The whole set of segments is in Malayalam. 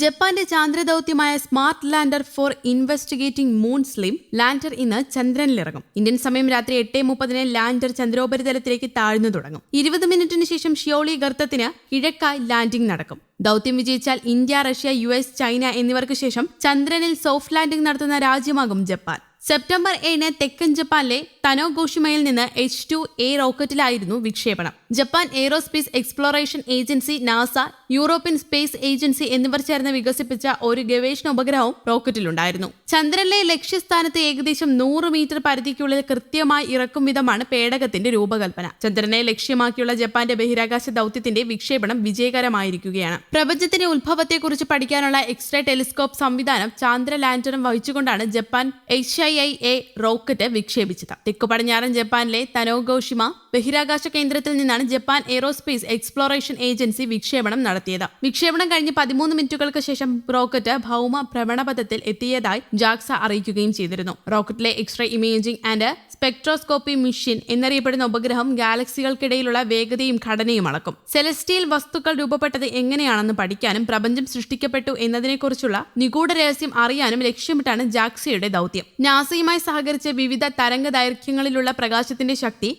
ജപ്പാന്റെ ചാന്ദ്രദൌത്യമായ smart lander for investigating moon slim lander ഇന്ന് ചന്ദ്രനിലിറങ്ങും. ഇന്ത്യൻ സമയം രാത്രി എട്ട് മുപ്പതിന് ലാൻഡർ ചന്ദ്രോപരിതലത്തിലേക്ക് താഴ്ന്നു തുടങ്ങും. ഇരുപത് മിനിറ്റിന് ശേഷം ഷിയോളി ഗർത്തത്തിന് കിഴക്കായി ലാൻഡിംഗ് നടക്കും. ദൌത്യം വിജയിച്ചാൽ ഇന്ത്യ റഷ്യ യു ചൈന എന്നിവർക്ക് ശേഷം ചന്ദ്രനിൽ സോഫ്റ്റ് ലാൻഡിംഗ് നടത്തുന്ന രാജ്യമാകും ജപ്പാൻ. സെപ്റ്റംബർ ഏഴിന് തെക്കൻ ജപ്പാനിലെ തനോഗോഷിമയിൽ നിന്ന് എച്ച് ടു എ റോക്കറ്റിലായിരുന്നു വിക്ഷേപണം. Japan aerospace exploration agency NASA European space agency എന്നിവർ ചേർന്ന് വികസിപ്പിച്ച ഒരു ഗവേഷണ ഉപഗ്രഹവും റോക്കറ്റിലുണ്ടായിരുന്നു. ചന്ദ്രനിലെ ലക്ഷ്യസ്ഥാനത്ത് ഏകദേശം നൂറ് മീറ്റർ പരിധിക്കുള്ളിൽ കൃത്യമായി ഇറക്കും വിധമാണ് പേടകത്തിന്റെ രൂപകൽപ്പന. ചന്ദ്രനെ ലക്ഷ്യമാക്കിയുള്ള ജപ്പാന്റെ ബഹിരാകാശ ദൌത്യത്തിന്റെ വിക്ഷേപണം വിജയകരമായിരിക്കുകയാണ്. പ്രപഞ്ചത്തിന്റെ ഉത്ഭവത്തെക്കുറിച്ച് പഠിക്കാനുള്ള എക്സ്ട്രാ ടെലിസ്കോപ്പ് സംവിധാനം ചാന്ദ്ര ലാൻഡറും വഹിച്ചുകൊണ്ടാണ് Japan H I I A rocket വിക്ഷേപിച്ചത്. തെക്കു പടിഞ്ഞാറൻ ജപ്പാനിലെ തനോഗോഷിമ ബഹിരാകാശ കേന്ദ്രത്തിൽ നിന്നാണ് ജപ്പാൻ എയ്റോസ്പേസ് എക്സ്പ്ലോറേഷൻ ഏജൻസി വിക്ഷേപണം നടത്തിയത്. വിക്ഷേപണം കഴിഞ്ഞ് പതിമൂന്ന് മിനിറ്റുകൾക്ക് ശേഷം റോക്കറ്റ് ഭൗമ ഭ്രമണപഥത്തിൽ എത്തിയതായി ജാക്സ അറിയിക്കുകയും ചെയ്തിരുന്നു. റോക്കറ്റിലെ x-ray imaging and spectroscopy mission എന്നറിയപ്പെടുന്ന ഉപഗ്രഹം ഗാലക്സികൾക്കിടയിലുള്ള വേഗതയും ഘടനയും അളക്കും സെലസ്റ്റിയൽ വസ്തുക്കൾ രൂപപ്പെട്ടത് എങ്ങനെയാണെന്ന് പഠിക്കാനും പ്രപഞ്ചം സൃഷ്ടിക്കപ്പെട്ടു എന്നതിനെക്കുറിച്ചുള്ള നിഗൂഢ രഹസ്യം അറിയാനും ലക്ഷ്യമിട്ടാണ് ജാക്സയുടെ ദൗത്യം. നാസയുമായി സഹകരിച്ച് വിവിധ തരംഗ ദൈർഘ്യങ്ങളിലുള്ള പ്രകാശത്തിന്റെ ശക്തി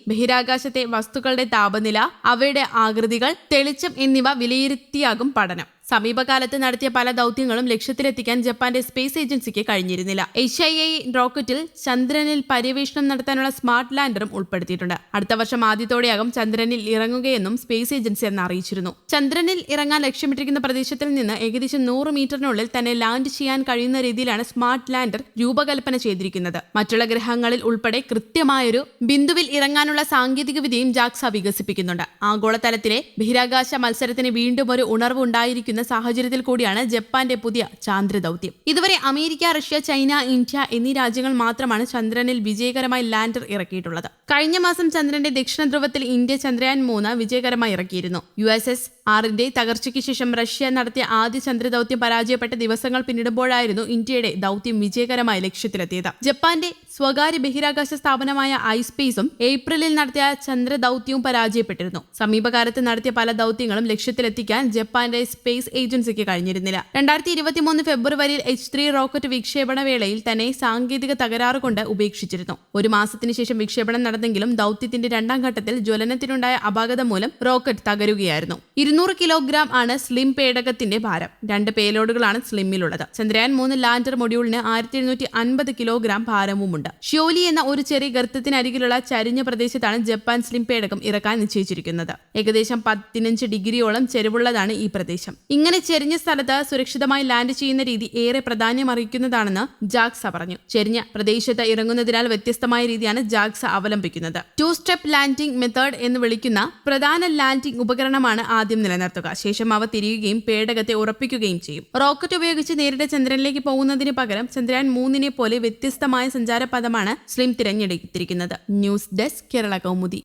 ബഹിരാകാശത്തെ വസ്തുക്കളുടെ താപനില അവയുടെ ആകൃതികൾ തെളിച്ചം എന്നിവ വിലയിരുത്തിയാകും പഠനം. സമീപകാലത്ത് നടത്തിയ പല ദൗത്യങ്ങളും ലക്ഷ്യത്തിലെത്തിക്കാൻ ജപ്പാന്റെ സ്പേസ് ഏജൻസിക്ക് കഴിഞ്ഞിരുന്നില്ല. എച്ച് ഐ ഐ റോക്കറ്റിൽ ചന്ദ്രനിൽ പര്യവേഷണം നടത്താനുള്ള സ്മാർട്ട് ലാൻഡറും ഉൾപ്പെടുത്തിയിട്ടുണ്ട്. അടുത്ത വർഷം ആദ്യത്തോടെയാകും ചന്ദ്രനിൽ ഇറങ്ങുകയെന്നും സ്പേസ് ഏജൻസി അന്ന് അറിയിച്ചിരുന്നു. ചന്ദ്രനിൽ ഇറങ്ങാൻ ലക്ഷ്യമിട്ടിരിക്കുന്ന പ്രദേശത്തിൽ നിന്ന് ഏകദേശം നൂറ് മീറ്ററിനുള്ളിൽ തന്നെ ലാൻഡ് ചെയ്യാൻ കഴിയുന്ന രീതിയിലാണ് സ്മാർട്ട് ലാൻഡർ രൂപകൽപ്പന ചെയ്തിരിക്കുന്നത്. മറ്റുള്ള ഗ്രഹങ്ങളിൽ ഉൾപ്പെടെ കൃത്യമായൊരു ബിന്ദുവിൽ ഇറങ്ങാനുള്ള സാങ്കേതിക വിദ്യയും ജാക്സ വികസിപ്പിക്കുന്നുണ്ട്. ആഗോളതലത്തിലെ ബഹിരാകാശ മത്സരത്തിന് വീണ്ടും ഒരു ഉണർവ് ഉണ്ടായിരിക്കുന്ന സാഹചര്യത്തിൽ കൂടിയാണ് ജപ്പാന്റെ പുതിയ ചാന്ദ്ര ദൗത്യം. ഇതുവരെ അമേരിക്ക റഷ്യ ചൈന ഇന്ത്യ എന്നീ രാജ്യങ്ങൾ മാത്രമാണ് ചന്ദ്രനിൽ വിജയകരമായി ലാൻഡർ ഇറക്കിയിട്ടുള്ളത്. കഴിഞ്ഞ മാസം ചന്ദ്രന്റെ ദക്ഷിണ ധ്രുവത്തിൽ ഇന്ത്യ ചന്ദ്രയാൻ മൂന്ന് വിജയകരമായി ഇറക്കിയിരുന്നു. യു എസ് എസ് ആറിന്റെ തകർച്ചയ്ക്ക് ശേഷം റഷ്യ നടത്തിയ ആദ്യ ചന്ദ്രദൌത്യം പരാജയപ്പെട്ട ദിവസങ്ങൾ പിന്നിടുമ്പോഴായിരുന്നു ഇന്ത്യയുടെ ദൌത്യം വിജയകരമായി ലക്ഷ്യത്തിലെത്തിയത്. ജപ്പാന്റെ സ്വകാര്യ ബഹിരാകാശ സ്ഥാപനമായ ഐസ്പേസും ഏപ്രിലിൽ നടത്തിയ ചന്ദ്രദൌത്യവും പരാജയപ്പെട്ടിരുന്നു. സമീപകാലത്ത് നടത്തിയ പല ദൌത്യങ്ങളും ലക്ഷ്യത്തിലെത്തിക്കാൻ ജപ്പാന്റെ സ്പേസ് ഏജൻസിക്ക് കഴിഞ്ഞിരുന്നില്ല. രണ്ടായിരത്തി ഇരുപത്തിമൂന്ന് ഫെബ്രുവരിയിൽ എച്ച് ത്രീ റോക്കറ്റ് വിക്ഷേപണ വേളയിൽ തന്നെ സാങ്കേതിക തകരാറ് കൊണ്ട് ഉപേക്ഷിച്ചിരുന്നു. ഒരു മാസത്തിന് ശേഷം വിക്ഷേപണം നടന്നെങ്കിലും ദൌത്യത്തിന്റെ രണ്ടാം ഘട്ടത്തിൽ ജ്വലനത്തിനുണ്ടായ അപാകത മൂലം റോക്കറ്റ് തകരുകയായിരുന്നു. ഇരുന്നൂറ് കിലോഗ്രാം ആണ് സ്ലിം പേടകത്തിന്റെ ഭാരം. രണ്ട് പേലോഡുകളാണ് സ്ലിമ്മിലുള്ളത്. ചന്ദ്രയാൻ മൂന്ന് ലാൻഡർ മൊഡ്യൂളിന് ആയിരത്തി എഴുന്നൂറ്റി അൻപത് കിലോഗ്രാം ഭാരവുമുണ്ട്. ഷ്യോലി എന്ന ഒരു ചെറിയ ഗർത്തത്തിനരികിലുള്ള ചരിഞ്ഞ പ്രദേശത്താണ് ജപ്പാൻ സ്ലിം പേടകം ഇറക്കാൻ നിശ്ചയിച്ചിരിക്കുന്നത്. ഏകദേശം പതിനഞ്ച് ഡിഗ്രിയോളം ചെരുവുള്ളതാണ് ഈ പ്രദേശം. ഇങ്ങനെ ചെരിഞ്ഞ സ്ഥലത്ത് സുരക്ഷിതമായി ലാൻഡ് ചെയ്യുന്ന രീതി ഏറെ പ്രാധാന്യമറിയിക്കുന്നതാണെന്ന് ജാക്സ പറഞ്ഞു. ചെരിഞ്ഞ പ്രദേശത്ത് ഇറങ്ങുന്നതിനാൽ വ്യത്യസ്തമായ രീതിയാണ് ജാക്സ അവലംബിക്കുന്നത്. ടു സ്റ്റെപ്പ് ലാൻഡിംഗ് മെത്തേഡ് എന്ന് വിളിക്കുന്ന പ്രധാന ലാൻഡിംഗ് ഉപകരണമാണ് ആദ്യം നിലനിർത്തുക. ശേഷം അവ തിരിയുകയും പേടകത്തെ ഉറപ്പിക്കുകയും ചെയ്യും. റോക്കറ്റ് ഉപയോഗിച്ച് നേരിട്ട് ചന്ദ്രനിലേക്ക് പോകുന്നതിന് പകരം ചന്ദ്രയാൻ മൂന്നിനെ പോലെ വ്യത്യസ്തമായ സഞ്ചാരപഥമാണ് SLIM തിരഞ്ഞെടുത്തിരിക്കുന്നത്. News desk Kerala Kaumudi.